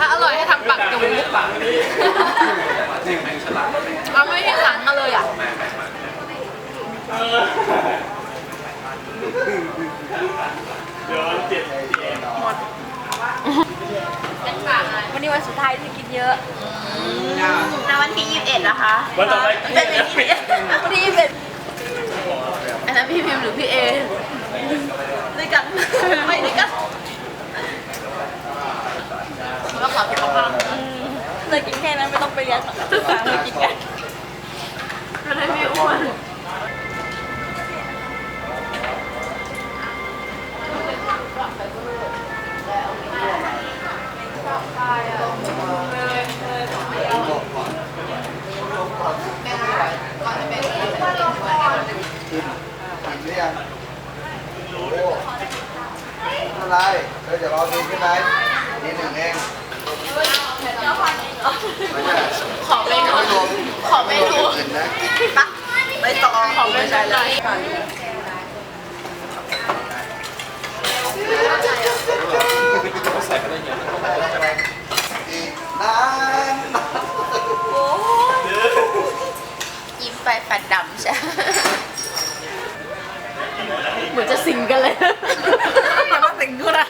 ถ้าอร่อยให้ทำปากจุ๋มเอาไม่ให้หลังมาเลยอะเป็นปากไรวันนี้วันสุดท้ายที่กินเยอะนะวันที่ยี่สิบเอ็ดนะคะวันต่อไปวันที่เป็นอันนั้นพี่พิมหรือพี่เอด้วยกันไม่ด้วยกัน กินแค่นั้นไม่ต้องไปเรียนศึกษาเลยกินแค่จะได้ไม่อ้วนกินหรือยังโอ้ไม่เป็นไรเธอจะรอกินใช่ไหมทีหนึ่งเองไม่ใช่ ขอเมนู ไม่รวม ขอเมนู อื่นนะ ปะไม่ต้องขอเมนูหน่อยอีกนานยิ้มไปฟันดำใช่เหมือนจะสิงกันเลยอย่ามาสิงกูนะ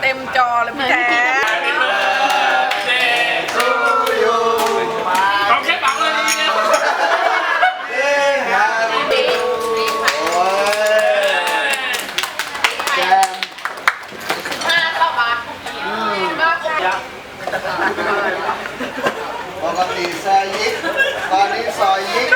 เต็มจอเลยพี่แจ๊ ปกติซอยยิกตอนนี้ซอยยิก